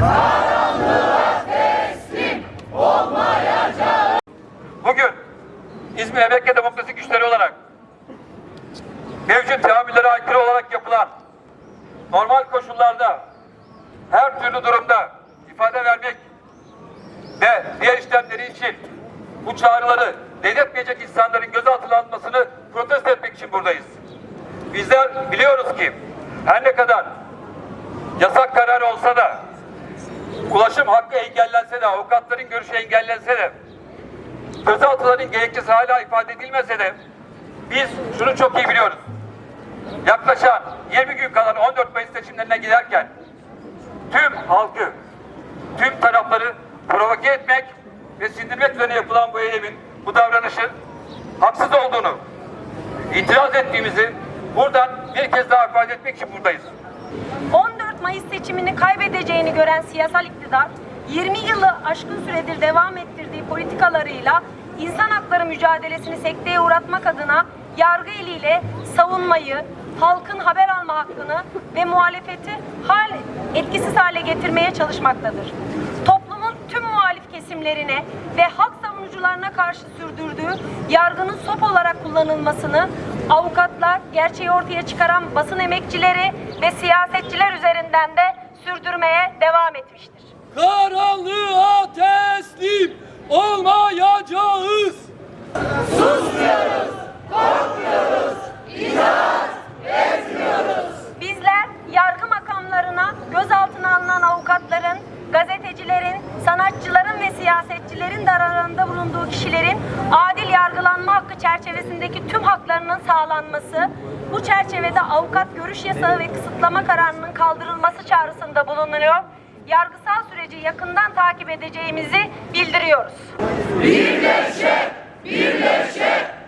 Karanlığa teslim olmayacağız. Bugün İzmir Emekli Demokrasi Güçleri olarak mevcut teamüllere aykırı olarak yapılan normal koşullarda her türlü durumda ifade vermek ve diğer işlemleri için bu çağrıları devletmeyecek insanların göze atılanmasını protesto etmek için buradayız. Bizler biliyoruz ki her ne kadar yasak kararı olsa da ulaşım hakkı engellense de avukatların görüşü engellense de gözaltıların gerekçesi hala ifade edilmese de biz şunu çok iyi biliyoruz. Yaklaşan 20 gün kalan 14 Mayıs seçimlerine giderken tüm halkı, tüm tarafları provoke etmek ve sindirmek üzerine yapılan bu eylemin, bu davranışın haksız olduğunu itiraz ettiğimizi buradan bir kez daha ifade etmek için buradayız. 14 Mayıs seçimini kaybedeceğini gören siyasal iktidar 20 yılı aşkın süredir devam ettirdiği politikalarıyla insan hakları mücadelesini sekteye uğratmak adına yargı eliyle savunmayı, halkın haber alma hakkını ve muhalefeti hal etkisiz hale getirmeye çalışmaktadır. Toplumun tüm muhalif kesimlerine ve hak savunucularına karşı sürdürdüğü yargının sop olarak kullanılmasını avukatlar, gerçeği ortaya çıkaran basın emekçileri ve siyasetçiler üzerinden de sürdürmeye devam etmiştir. Karanlığa teslim olmayacağız. Bizler yargı makamlarına gözaltına alınan avukatların, gazetecilerin, sanatçıların ve siyasetçilerin de aralarında bulunduğu kişilerin adil yargılanma hakkı çerçevesindeki tüm haklarının sağlanması, bu çerçevede avukat görüş yasağı ve kısıtlama kararının kaldırılması çağrısında bulunuyor. Yargısal süreci yakından takip edeceğimizi bildiriyoruz. Birleşe, birleşe,